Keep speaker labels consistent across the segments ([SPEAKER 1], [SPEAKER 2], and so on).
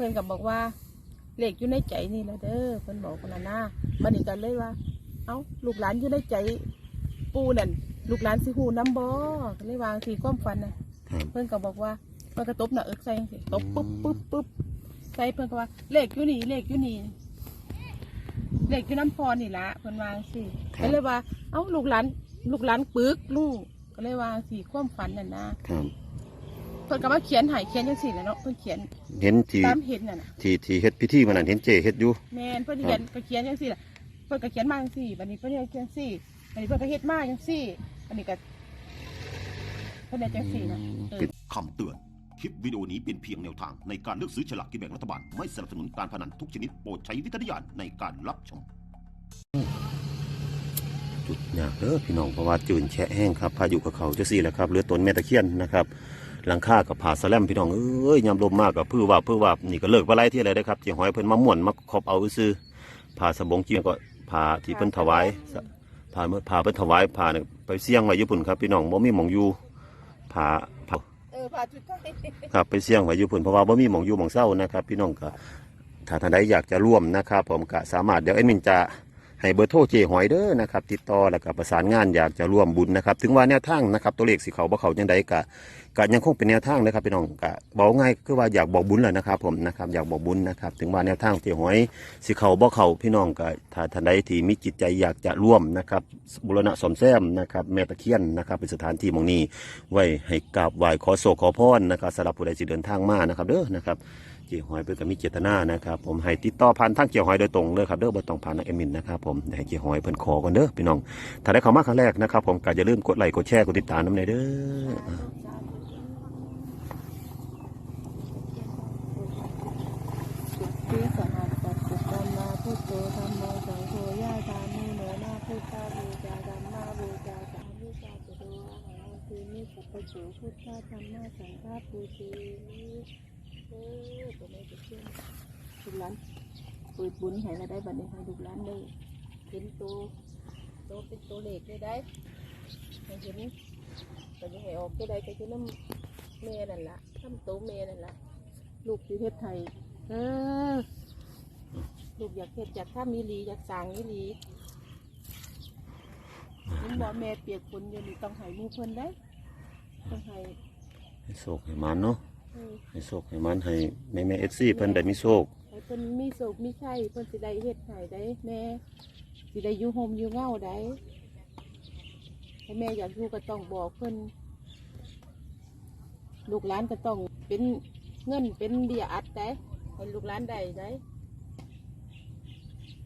[SPEAKER 1] พิ่นก็บอกว่าเลขอยู่ในใจนี่แหละเด้อเพิ่นบอกคนละนะบัดนี้ก็เลยว่า เอ้าลูกหลานอยู่ในใจ ปูนั่นลูกหลานสิฮู้นํบ่ก็เลยวางสีความฝันน่ะ
[SPEAKER 2] ครับ
[SPEAKER 1] เพิ่นก็บอกว่าเพิ่นก็ตบหน้าเอิกใส่จังซี่ตบปุ๊บปุ๊บปุ๊บใส่เพิ่นก็ว่าเลขอยู่นี่เลขอยู่นี่เลขอยู่น้ำพรนี่ละเพิ่นวาจังสิก็เลยว่า เอ้าลูกหลานลูกหลานปึกลูกก็เลยวาจังสิความฝันนั่นนะครับเพิ่นก็มาเขียนให้เขียนจังซี่แหละเนาะเพิ่นเขียน
[SPEAKER 2] เห็นที่
[SPEAKER 1] ตามเห็นน่ะนะ
[SPEAKER 2] ที่ที่เฮ็ดพิธีมันนั่นเห็นเจเฮ็ดอยู่
[SPEAKER 1] แม่นเพิ่นเขียนก็เขียนจังซี่ล่ะเพิ่นก็เขียนมาจังซี่บัดนี้เพิ่นเฮ็ดจังซี่บัดนี้เพิ่นก็เฮ็ดมาจังซี่บัดนี้ก็เพิ่นเฮ็ดจังซี่นะเออ
[SPEAKER 3] คำเตือน คลิปวิดีโอนี้เป็นเพียงแนวทางในการเลือกซื้อฉลากกินแบ่งรัฐบาล ไม่สนับสนุนการพนันทุกชนิดโปรดใช้วิจารณญาณในการรับชม
[SPEAKER 2] จุดยากเด้อพี่น้องเพราะว่าจืนแฉะแห้งครับพายุกับเขาจะสี่แหละครับเหลือต้นแม่ตะเคียนนะครับ หลังคากับผาสะแลมพี่น้องเอ้ยยามลมมากกับพื้ว่าพื้ว่านี่ก็เลิกว่าไรที่อะไรได้อครับจีหอยเพิ่นมาม่วนมาขอบเอาซื้อผาสบงจีก็ผาที่เพิ่นถวายผาเมื่อผาเพิ่นถวายผาเนี่ยไปเสี่ยงไว้ญี่ปุ่นครับพี่น้องบ่มีหมองอยู่ผาผา
[SPEAKER 1] เออพาจุดไทย
[SPEAKER 2] ครับไปเสี่ยงไว้อยู่พุ่นเพราะว่าบ่มีหมองอยู่หมองเศร้านะครับ พี่น้องก็ถ้าท่านใดอยากจะร่วมนะครับ ผมก็สามารถเดี๋ยวแอดมินจะ ให้เบอร์โทรเจหอยเด้อนะครับติดต่อแล้วก็ประสานงานอยากจะร่วมบุญนะครับถึงว่าแนวทางนะครับตัวเลขสิเขาบ่เขาจังใดก็ก็ยังคงเป็นแนวทางนะครับพี่น้องก็บอกง่ายคือว่าอยากบอกบุญแหละนะครับผมนะครับอยากบอกบุญนะครับถึงว่าแนวทางเจหอยสิเขาบ่เขาพี่น้องก็ถ้าท่านใดที่มีจิตใจอยากจะร่วมนะครับบุรณะสมแซมนะครับแม่ตะเคียนนะครับเป็นสถานที่มองนี้ ไว้ให้กราบไหว้ขอโศกขอพรนะครับสำหรับผู้ใดที่เดินทางมานะครับเด้อนะครับ เกี่ยวหอยเป็นกับมีเจตนานะครับผมให้ติดต่อผ่านทางเกี่ยวหอยโดยตรงเลยครับเด้อบ่ต้องผ่านนักเอมินนะครับผมให้เกี่ยวหอยเพิ่นขอกันเด้อพี่น้องถ้าได้เข้ามาครั้งแรกนะครับ ผมก็อย่าลืมกดไลค์กดแชร์กดติดตามน้ำในเด้อ
[SPEAKER 1] สุขีสหัสปัจจุบันมาพุทโธธรรมโมสังโฆญาตามุโนนาพุทธาบูชาธรรมาบูชาสามิจาตุโดอาหาทีนิสัพพโสพุทธาธรรมะสังฆาปูเช เออตัวนี้จะเชื่อลูกหลานเปิดบุญให้เราได้บัดนี้ให้ลูกหลานได้เห็นตัวตัวเป็นตัวเลขได้ได้ให้เห็นก็จะให้ออกตัวใดก็จะน้ำเมนั่นละทำตัวเมนั่นละลูกที่เทศไทย เออลูกอยากเฮ็ดอยากข้ามีลีอยากสั่งมีลีนี่บอกแม่เปียกฝนอยู่นี่ต้องห้หมูเพิ่นได้ต้องห้
[SPEAKER 2] ให้โศกให้มันเนาะ ให้โศกให้มันให้แม่แม่เอฟซีเพิ่นได้มีโศก
[SPEAKER 1] ให้เพิ่นมีโศกมีไข้เพิ่นสิได้เฮ็ดให้ได้แม่สิได้อยู่โฮมอยู่เงาได้ให้แม่อยากอยู่ก็ต้องบอกเพิ่นลูกหลานก็ต้องเป็นเงินเป็นเบี้ยอัดได้ให้ลูกหลานได้ได้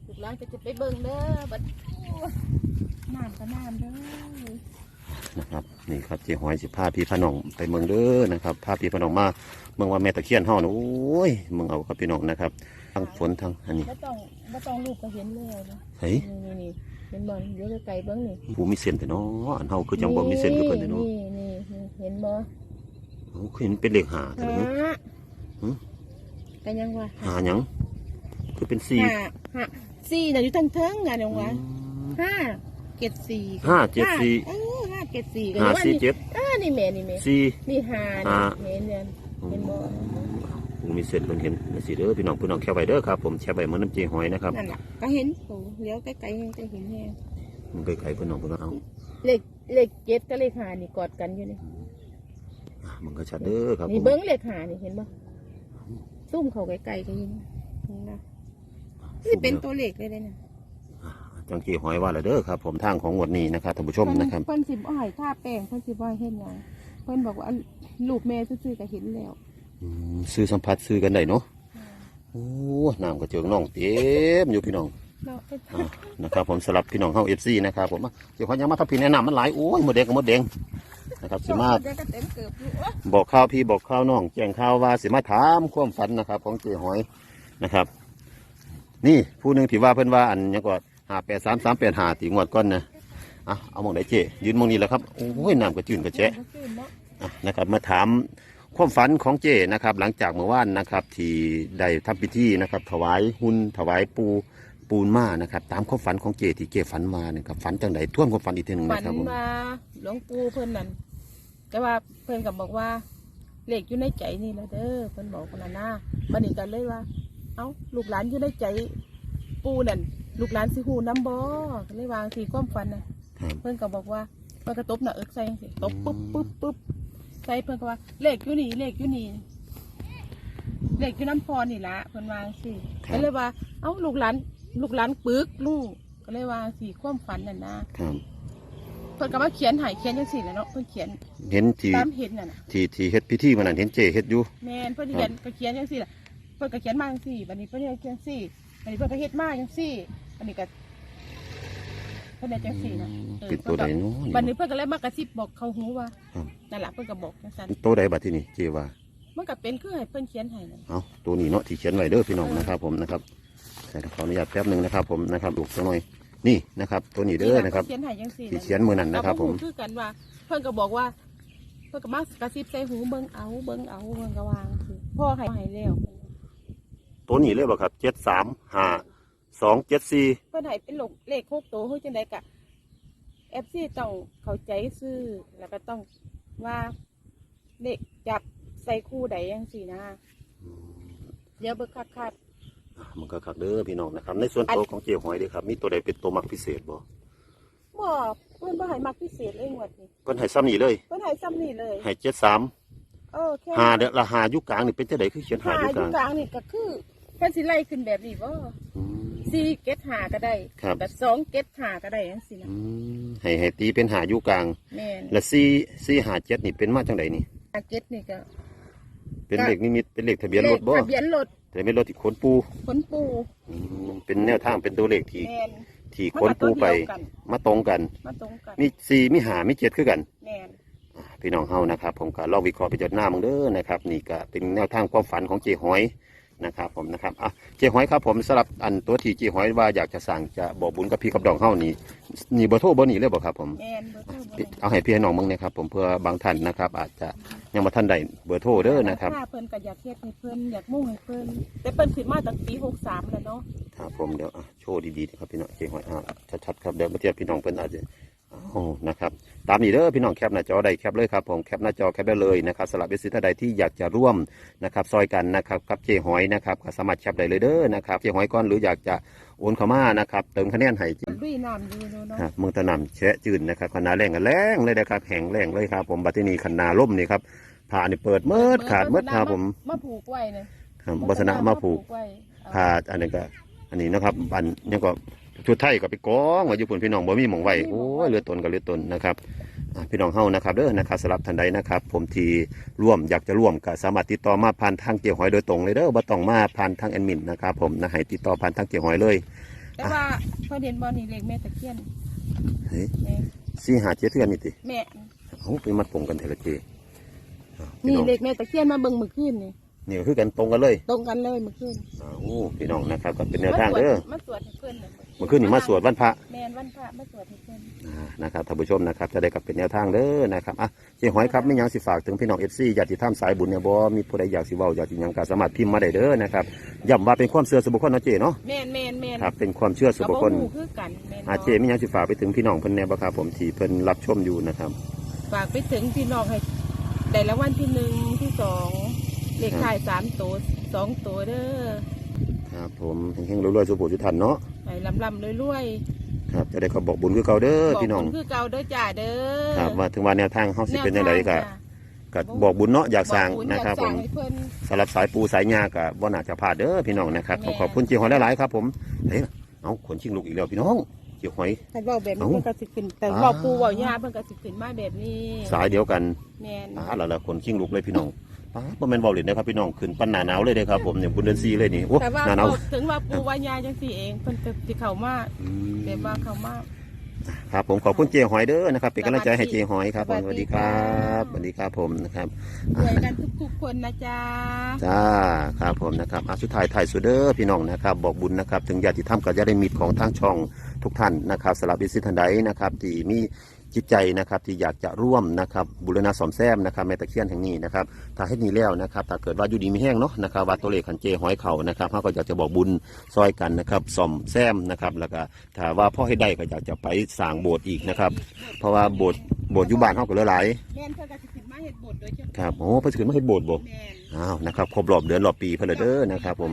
[SPEAKER 1] ลูกหลานก็จะไปเบิ่งเด้อบัดน้ำก็น้ำเด้อ
[SPEAKER 2] นะครับนี่ครับเจ๊หอยสิพาพี่พาน้องไปเมืองเด้อนะครับพาพี่พาน้องมาเมืองว่าแม่ตะเคียนเฮานะโอ้ยเมืองเอาครับพี่น้องนะครับทั้งฝนทั้งอันนี้
[SPEAKER 1] ไม่ต้องไม่ต้องลูกก็เห็นเลยนะ
[SPEAKER 2] เฮ้ย
[SPEAKER 1] นี่นี่นี่เห็นบอลเดี๋ยวไกลๆเบิ้งนี่
[SPEAKER 2] ผู้มีเส้นแต่เนาะอันเฮาคือจังบ่มีเส้นคือเพิ่นแต่เนาะ
[SPEAKER 1] นี่นี่นี่เห็นบ่
[SPEAKER 2] โอ้คือเห็นเป็นเลขหาแต่
[SPEAKER 1] หา
[SPEAKER 2] ละเนาะหืม
[SPEAKER 1] กันยังวะ
[SPEAKER 2] หาหยังคือเป็นสี่
[SPEAKER 1] ห้าห้าสี่น่ะอยู่ทั้งเทิงๆกันยังวะ
[SPEAKER 2] อืม
[SPEAKER 1] ห้าเจ็ดสี่
[SPEAKER 2] ห้าเจ็ดสี่
[SPEAKER 1] เออห้าเจ็ดสี่กัน
[SPEAKER 2] ห้า
[SPEAKER 1] ว่า
[SPEAKER 2] สี่
[SPEAKER 1] นี่
[SPEAKER 2] เจ็ด
[SPEAKER 1] อ่านี่แม่นี่แม่
[SPEAKER 2] สี่
[SPEAKER 1] นี่ห้า
[SPEAKER 2] ห้า
[SPEAKER 1] นี่เห็นเนี่ยเห็นบ่
[SPEAKER 2] ผู้มีเส้นเพิ่นเห็นนะสิเด้อพี่น้องพี่น้องแค่ไว้เด้อครับ ผมแค่ไว้เหมือนน้ำเจหอยนะครับ
[SPEAKER 1] นั่นน่ะก็เห็นโอ้เลี้ยวไกลๆยังจะเห็นแฮง
[SPEAKER 2] มันไกลๆพี่น้องพี่น้องเอา
[SPEAKER 1] เลขเลขเจ็ดกับเลขห้านี่กอดกันอยู่นี่
[SPEAKER 2] อะมันก็ชัดเด้อครับผ
[SPEAKER 1] นี่
[SPEAKER 2] ม
[SPEAKER 1] เบิ้งเลขหานี่เห็นบ่ซุ่มเขาไกลๆก็ยิงเห็นนะนี่เป็นตัวเลขเลยเลยนะ
[SPEAKER 2] จังเจหอยว่าและเด้อครับ ผมทางของงวดนี้นะครับท่านผู้ชมนะครับ
[SPEAKER 1] เพิ่นสิบ่ให้ท่าแป้งเพิ่นสิบ่ให้เฮ็ดหยังเพิ่นบอกว่าลูกแม่ซื่อๆก็เห็นแล้ว
[SPEAKER 2] อืมซื้อสัมผัสซื้อกันได้เนาะโอ้น้ำกระเจิงน้องเต็มอยู่พี่น้อง
[SPEAKER 1] เนาะ
[SPEAKER 2] อ่านะครับผมสลับพี่น้องเข้าเอฟซีนะครับผมอะเดี๋ยวเขายังมาทับพี่แนะนำมันหลายโอ้ยหมดแดงกับหมดแดงนะครับสิมา
[SPEAKER 1] เดี๋ยวก็เต็มเกือบอยู่วะ
[SPEAKER 2] บอกข่าวพี่บอกข่าวน้องแจ้งข่าวว่าสิมาถามความฝันนะครับ ของเจ๊หอยนะครับ นี่ผู้หนึ่งที่ว่าเพิ่นว่าอันยังก็ หาแปดสามสามแปดหาตีงวดก้อนนะอะเอามองไหนเจยืนมองนี้แหล้วครับโอ้ยน้ำกระจืนกระแจะ
[SPEAKER 1] อะ
[SPEAKER 2] นะครับมาถามความฝันของเจนะครับ หลังจากเมื่อวานนะครับที่ได้ทำพิธีนะครับ ถวายหุ่นถวายปูปูนมานะครับ ตามความฝันของเจที่เจฝันมานะครับฝันจังไดท่วนความฝันอีกทีหนึ่ง
[SPEAKER 1] ฝั
[SPEAKER 2] นะครับผม
[SPEAKER 1] ว่าหลวงปู่เพิ่นนั่นแต่ว่าเพิ่นก็บบอกว่าเลขอยู่ในใจนี่แหละเด้อเพิ่นบอกคนนั้นนะบัดนี้ก็เลยว่า เอ้าลูกหลานอยู่ในใจปูนั่น ลูกหลานสิฮู้นํบ่ก็เลยวางสีความฝันน่ะ
[SPEAKER 2] ครับ
[SPEAKER 1] เพิ่นก็บอกว่าเพิ่นก็ตบหน้าเอิกใส่จังซี่ตบปุ๊บปุ๊บปุ๊บใส่เพิ่นก็ว่าเลขอยู่นี่เลขอยู่นี่เลขอยู่น้ำพอนี่ละเพิ่นวาจังสิ
[SPEAKER 2] ครับ
[SPEAKER 1] ก็เลยว่า เอ้าลูกหลานลูกหลานปึกลูกก็เลยวาจังสิความฝันน่ะนะครับ เพิ่นก็มาเขียนให้เขียนจังซี่แหละเนาะเพิ่นเขียน
[SPEAKER 2] เห็นที่
[SPEAKER 1] ตามเห็นน่ะนะ
[SPEAKER 2] ที่ที่เฮ็ดพิธีมันนั่นเห็นเจเฮ็ดอยู่
[SPEAKER 1] แม่นเพิ่นเขียนก็เขียนจังซี่ล่ะเพิ่นก็เขียนมาจังซี่บัดนี้เพิ่นเขียนจังซี่บัดนี้เพิ่นก็เฮ็ดมาจังซี่ บัดนี้ก็เพิ่นได้จังซี่นะออ
[SPEAKER 2] เป็นตัวใดเนาะ
[SPEAKER 1] บัดนี้เพิ่นก็เลยมากระซิบบอกเขาหูว่า
[SPEAKER 2] ครับ
[SPEAKER 1] นั่นล่ะเพิ่นก็บอกจังซั่น
[SPEAKER 2] ตัวใดบัดที่นี่เจว่า
[SPEAKER 1] มันก็เป็นคือให้เพิ่นเขียนให้นั่น
[SPEAKER 2] เอาตัวนี้เนาะที่เขียนไว้เด้อพี่น้องนะครับ ผมนะครับใส่ขออนุญาตแป๊บหนึงนะครับ ผมนะครับลูกสักหน่อยนี่นะครับ ตัวนี้เด้อนะครับ
[SPEAKER 1] เขียนให้จังซี่
[SPEAKER 2] ที่เขียนมือนั่นนะครับผม
[SPEAKER 1] คือกันว่า เพิ่นก็บอกว่า เพิ่นก็มากระซิบใส่หูเบิ่งเอาเบิ่งเอาเบิ่งก็วางคือพ่อให้ให้แล้ว
[SPEAKER 2] ตัวนี้เลยบ่ครับเจ็ดสามห้า สองเจ็ดสี่
[SPEAKER 1] เพิ่นให้เป็นลูกเลขหกตัวเฮ้ยจังได๋ก็ FC ต้องเข้าใจซื้อแล้วก็ต้องว่าเลขจับใส่คู่ใดจังซี่นะเดี๋ยวเบิ่งคักๆ
[SPEAKER 2] มันก็คักเด้อพี่น้องนะครับ ในส่วนตัวของเจียวหอยเด้อครับ มีตัวใดเป็นตัวมักพิเศษบ่
[SPEAKER 1] บ่เพิ่นบ่ให้มักพิเศษเลยงวดนี้
[SPEAKER 2] เพิ่นให้ซ้ำนี่เลย
[SPEAKER 1] เพิ่นให้ซ้ำนี่เลย
[SPEAKER 2] ให้เจ็ดสาม
[SPEAKER 1] เออแค่
[SPEAKER 2] หาเด้อละหาอยู่กลางนี่เป็นจังไดคือเขียนหา
[SPEAKER 1] หา
[SPEAKER 2] อยู่
[SPEAKER 1] อก
[SPEAKER 2] ลา
[SPEAKER 1] ยู่
[SPEAKER 2] ง
[SPEAKER 1] กลางนี่ก็คือเพิ่นสิไล่ขึ้นแบบนี้บ่
[SPEAKER 2] อืม
[SPEAKER 1] สี่เกตหาก็ได้
[SPEAKER 2] ครับ
[SPEAKER 1] แต่สองเกตหาก็ได้จังซี่นะ
[SPEAKER 2] อืมให้ให้ตีเป็นหาอยู่กลาง
[SPEAKER 1] แม่น
[SPEAKER 2] และสี่สี่หาเจ็ดนี่เป็นมาจังไดนี่
[SPEAKER 1] หาเกตนี่ก็
[SPEAKER 2] เป็นเลขนิมิตเป็นเลขทะเบียนรถบ่
[SPEAKER 1] เลขทะเบียนรถ
[SPEAKER 2] ทะเบียนรถที่ขนปู
[SPEAKER 1] ขนปู
[SPEAKER 2] อืมเป็นแนวทางเป็นตัวเลขที่
[SPEAKER 1] แม่น
[SPEAKER 2] ที่
[SPEAKER 1] มั
[SPEAKER 2] ขนปูไป
[SPEAKER 1] ก็ตัวเดียวกัน
[SPEAKER 2] มาตรงกัน
[SPEAKER 1] มาตรงกัน
[SPEAKER 2] มีสี่มีหามีเจ็ดคือกัน
[SPEAKER 1] แม่น
[SPEAKER 2] อ่าพี่น้องเฮานะครับผมก็ลองวิเคราะห์ไปจดหน้ามึงเด้อนะครับ นี่ก็เป็นแนวทางความฝันของเจหอย นะครับผมนะครับอะเจหอยครับผมสำหรับอันตัวที่เจหอยว่าอยากจะสั่งจะบอกบุญกับพี่กับดองเฮานี่นี่เบอร์โทรเบอร์นี้เลยบ่ครับผม
[SPEAKER 1] แม่นเบอร์โทรบ่ได้
[SPEAKER 2] เอาให้พี่ให้น้องมึงนะครับผมเพื่อบางท่านนะครับ อาจจะยังมาท่านใดเบอร์โทรเด้อนะครับ
[SPEAKER 1] ถ้าเพิ่นก็อยากเฮ็ดให้เพิ่นอยากมุ่งให้เพิ่นแต่เพิ่นขึ้นมาตั้งปี63แล้วเนาะ
[SPEAKER 2] ครับผมเดี๋ยวอะโชว์ดีๆนะครับพี่น้องเจหอยอะชัดๆครับเดี๋ยวมาเทียบพี่น้องเพิ่นอาจจะ โอ้นะครับตามนี้เด้อพี่น้องแคปหน้าจอได้แคปเลยครับผมแคปหน้าจอแคปได้เลยนะครับสำหรับเบสิท่าใดที่อยากจะร่วมนะครับซอยกันนะครับกับเจหอยนะครับก็สามารถแคปได้เลยเด้อนะครับเจหอยก่อนหรืออยากจะโอนเข้ามานะครับเติมคะแนนให้
[SPEAKER 1] ลุยน้ำอยู่เนาะ
[SPEAKER 2] ครับเมืองตะนำแชะจืนนะครับขนาแรงกันแรงเลยนะครับแห้งแรงเลยครับ ผมบัดที่นี้ขนาล่มนี่ครับผ่านี่เปิดเมิดขาดเมิดครับผม
[SPEAKER 1] มาผูกไว้เนี่ย
[SPEAKER 2] ครับบัสนะมาผูก
[SPEAKER 1] ไว้เอา
[SPEAKER 2] ผ่าอันนี้ก็อันนี้นะครับอันยังก็ ชุดไทยก็ไปกองไว้อยู่พุ่นพี่น้องบ่มีหมองไว้โอ้ยเหลือดตนก็เหลือดตนนะครับอ่าพี่น้องเฮานะครับเด้อนะครับสำหรับท่านใดนะครับ ผมที่ร่วมอยากจะร่วมก็สามารถติดต่อมาผ่านทางเกี่ยวหอยโดยตรงเลยเด้อบ่ต้องมาผ่านทางแอดมินนะครับผมนะให้ติดต่อผ่านทางเกี่ยวหอยเลย
[SPEAKER 1] แต่ว่าพอเด่นบอลนี่เลขแม่ตะเคียน
[SPEAKER 2] เฮ้ย
[SPEAKER 1] แม่
[SPEAKER 2] สี่หาเจ็ดเทือนนี่ติ
[SPEAKER 1] แม่
[SPEAKER 2] เอ้าไปมาตรงกันเถอะละเจอ่าพี่
[SPEAKER 1] นี่
[SPEAKER 2] น้อง
[SPEAKER 1] เลขแม่ตะเคียนมาเบิ่งมือขึ้นนี่
[SPEAKER 2] นี่ก็คือกันตรงกันเลย
[SPEAKER 1] ตรงกันเลยมือขึ้น
[SPEAKER 2] อ้าวพี่น้องนะครับก็เป็นแนวทางเด้อ
[SPEAKER 1] มาสวดให้เพิ่นน่ะ
[SPEAKER 2] เมื่อคืนนี่มาสวดวันพระ
[SPEAKER 1] แม่นวันพระมาสวดให้เพิ่น
[SPEAKER 2] อ่านะครับท่านผู้ชมนะครับจะได้กับเป็นแนวทางเด้อนะครับอะเจ๊หอยครับไม่ยังสิฝากถึงพี่น้องเอฟซีอยากติดตามสายบุญเนี่ยบ่มีผู้ใดอยากสิเว้าอยากสิหยังก็สามารถพิมพ์มาได้เด้อนะครับย้ำว่าเป็นความเชื่อส่วนบุคคลเนาะเจ๊เนาะ
[SPEAKER 1] แม่นแม่นแม่น
[SPEAKER 2] ครับเป็นความเชื่อส่วนบุคคล
[SPEAKER 1] ก็บ่ฮู้คือกันแม่น
[SPEAKER 2] อาเจ๊ไม่ยังสิฝากไปถึงพี่น้องเพิ่นแน่บ่ครับผมที่เพิ่นรับชมอยู่นะครับ
[SPEAKER 1] ฝากไปถึงพี่น้องให้ได้รางวัลที่หนึ่งที่สองเลขท้ายสามตัวสองตัวเด้อ
[SPEAKER 2] ครับผมเฮงๆรวยๆสุขสุขทันเนาะ
[SPEAKER 1] ให้ลำลำรวย
[SPEAKER 2] ครับจะได้ขอบอกบุญคือเก่าเด้อ
[SPEAKER 1] ๆ
[SPEAKER 2] พี่น้อง
[SPEAKER 1] บกบุญคือเก่าเด้อจ้าเด้อ
[SPEAKER 2] ครับว่าถึงว่าแนวทางเฮาสิเป็นจังไดก็
[SPEAKER 1] แนวทางจ้ะ
[SPEAKER 2] ก็บอกบุญเนาะอยากสร้าง
[SPEAKER 1] อกญ
[SPEAKER 2] นะครับ
[SPEAKER 1] อยาก
[SPEAKER 2] ผ
[SPEAKER 1] สร้าง
[SPEAKER 2] ม
[SPEAKER 1] ให้เพิ่น
[SPEAKER 2] สำหรับสายปูสายยากับว่าน่าจะพลาดเด้อพี่น้องนะครับ
[SPEAKER 1] แม่
[SPEAKER 2] ขอบคุณเจียวหอยหลายๆครับผมเฮ้ยเอาขนชิงลูกอีกแล้วพี่น้องเจียวหอย
[SPEAKER 1] ถ้าเว้าแบบนี้
[SPEAKER 2] เอ้า
[SPEAKER 1] เพิ่นก็สิขึ้นแต่
[SPEAKER 2] อ่า
[SPEAKER 1] เว้าปูเว้ายาเพิ่นก็สิขึ้นมาแบบนี้
[SPEAKER 2] สายเดียวกัน
[SPEAKER 1] แม่น
[SPEAKER 2] อ่าแล้วละขนชิงลูกเลยพี่น้อง ป้าบ่แม่นเบาเล่นนะครับพี่น้องขึ้นปันหนาหนาวเลยเด้อครับผมเนี่ยบุญเดือนซีเลยนี่โอ้
[SPEAKER 1] แต่ว่า
[SPEAKER 2] หนาหนาว
[SPEAKER 1] ถึงว่าปูเว้ายาจังซี่เองเพิ่นก็สิเข้ามา
[SPEAKER 2] อืม
[SPEAKER 1] แบบว่าเข้ามา
[SPEAKER 2] ครับผมขอบคุณเจียวหอยเด้อนะครับเป็นกำลังใจให้เจียวหอยครับผมส
[SPEAKER 1] สวั
[SPEAKER 2] วัส
[SPEAKER 1] สดี
[SPEAKER 2] ดีครับ
[SPEAKER 1] ค่ะ
[SPEAKER 2] สวัสดีครับผมนะครับ
[SPEAKER 1] ช่วยกันทุกๆคนนะจ๊ะ
[SPEAKER 2] จ้าครับผมนะครับอาสุดท้ายถ่ายสุดเด้อพี่น้องนะครับ บอกบุญนะครับ ถึงญาติธรรมกับญาติมิตรของทางช่องทุกท่านนะครับสำหรับบิสิทันใดนะครับที่มี จิตใจนะครับที่อยากจะร่วมนะครับบุรณะสอมแซมนะครับแม่ตะเคียนแห่งนี้นะครับถ้าให้นี้แล้วนะครับถ้าเกิดว่าอยู่ดีมีแห้งเนาะนะครับว่าตัวเลขขันเจหอยเข่านะครับเขาก็อยากจะบอกบุญซอยกันนะครับสอมแซมนะครับแล้วก็ถ้าว่าพ่อให้ได้ก็อยากจะไปสร้างโบสถ์อีกนะครับเพราะว่าโบสถ์โบสถ์อยู่บ้านเขาก็เหลือหลาย
[SPEAKER 1] แม่นเพิ่นก็สิขึ้นมามาเฮ็ดบทโดยเฉพาะ
[SPEAKER 2] ครับโอ้เพิ่นสิขึ้นมาเฮ็ดโบสถ์บ่
[SPEAKER 1] แม่น
[SPEAKER 2] อ้าวนะครับครบรอบเดือนรอบปีเพิ่นแล้วเด้อนะครับผม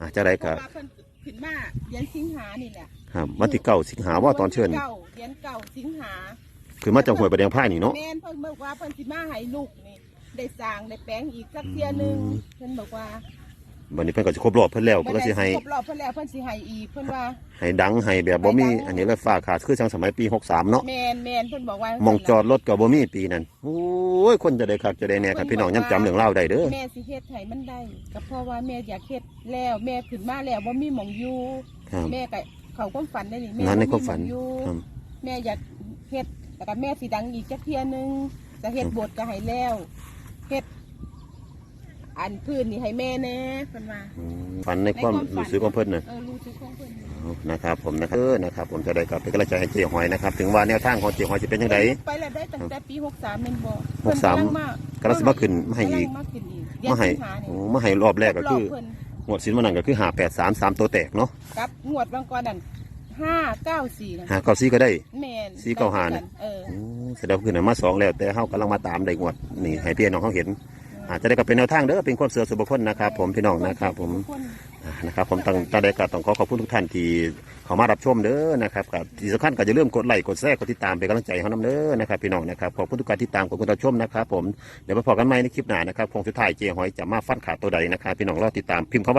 [SPEAKER 2] อ่าจะได้
[SPEAKER 1] เพ
[SPEAKER 2] ก็
[SPEAKER 1] ราะว่าเพิ่นขึ้นมาเดือนสิงหานี่แหละ
[SPEAKER 2] ครับวันที่เก้าสิงหาว่าตอนเชิญ
[SPEAKER 1] เก้าเดือนเก้าสิงหา
[SPEAKER 2] คือมาจากห้วยประแดงพายนี่เนาะ
[SPEAKER 1] แม่นเพิ่นบอกว่าเพิ่นสิมาให้ลูกนี่ได้สร้างได้แปลงอีกสักเที่ยหนึง
[SPEAKER 2] อืม
[SPEAKER 1] เพิ่นบอกว่า
[SPEAKER 2] วันนี้เพิ่นก็จะครบรอบเพิ่นแล้วเพิ่นก็สิให้
[SPEAKER 1] ครบรอบเพิ่นแล้วเพิ่นสิให้อีกเพิ่นว่า
[SPEAKER 2] ให้ดังให้แบบบ่มีอันนี้เลยฟ้าขาดคือจังสมัยปี63เนาะ
[SPEAKER 1] แม่นแม่นเพิ่นบอกว่า
[SPEAKER 2] หมองจอดรถก็บ่มีปีนั้นโอ้ยคนจะได้คักจะได้แน่ครับพี่น้องยังจำเรื่องเล่าวได้เด้อ
[SPEAKER 1] แม่สิเฮ็ดให้มันได้ก็เพราะว่าแม่อยากเฮ็ดแล้วแม่ขึ้นมาแล้วบ่มีหม่องอยู่
[SPEAKER 2] ครับ
[SPEAKER 1] แม่ก็ เขาความฝันได้นี่แม่
[SPEAKER 2] นั่นใน
[SPEAKER 1] บ่
[SPEAKER 2] ความฝัน
[SPEAKER 1] หองอยู่
[SPEAKER 2] ครับ
[SPEAKER 1] แม่อยากเฮ็ดแต่ก็แม่สิดังอีกจักเที่ยหนึงจะเฮ็ดบทก็ให้แล้วเฮ็ดอันพื้นนี่ให้แม่แน่เพิ่นว่า
[SPEAKER 2] อืมฝันในความรู้สึกของเพิ่นน่ะ
[SPEAKER 1] เออรู้สึกของเพิ่น
[SPEAKER 2] เอานะครับผมนะครับเออนะครับผมจะได้กลับเป็นกำลังใจให้เจ๊หอยนะครับถึงว่าแนวทางของเจ๊หอยจะเป็นยังไง
[SPEAKER 1] ไปแล้วได้ตั้งแต่ปี63แม่นบ่
[SPEAKER 2] หกสาม
[SPEAKER 1] เพิ่นกำลัง
[SPEAKER 2] กำลังสิมาขึ้นมาให้อีกำ
[SPEAKER 1] ลังมาขึ้นอีกเดือน
[SPEAKER 2] มาให้
[SPEAKER 1] สิงหา
[SPEAKER 2] โอ้
[SPEAKER 1] นี่
[SPEAKER 2] มาให้รอบแรกก็คือ
[SPEAKER 1] รบเพิ่น
[SPEAKER 2] งวดสินวันนั้นก็คือหาแปดสามสามตัวแตกเนาะ
[SPEAKER 1] กับงวดบางก่อนนั่นห้าเก้าสี่นะ
[SPEAKER 2] หาเก้าซี่ก็ได้
[SPEAKER 1] แม่น
[SPEAKER 2] สี่เก้าห้าน่ะ
[SPEAKER 1] เออ
[SPEAKER 2] โอ้แสดงว่าคือหนมาสองแล้ว แต่เฮากำลังมาตามได้งวดนี่ให้พี่น้องเขาเห็นอาจจะได้ก็เป็นแนวทางเด้อเป็นความเสื่อส่วนบุคคลนะครับผมพี่น้องนะครับผม
[SPEAKER 1] ทุกน
[SPEAKER 2] อ่านะครับผมตั้งตั้งได้ก็ต้องขอขอบคุณทุกท่านที่เข้ามารับชมเด้อนะครับกับที่สำคัญก็จะเริ่าลืมกดไลค์กดแชร์กดติดตามเป็นกำลังใจให้เขานำเด้อนะครับพี่น้องนะครับขอบคุณทุกการติดตามขอบคุณทุกชมนะครับผมเดี๋ยวมาพอกันใหม่ในคลิปหน้านะครับคงสุดท้ายเจหอยจะมาฟันขาตัวใดนะครับพี่น้องรอติดตามพิมพ์เข้ามา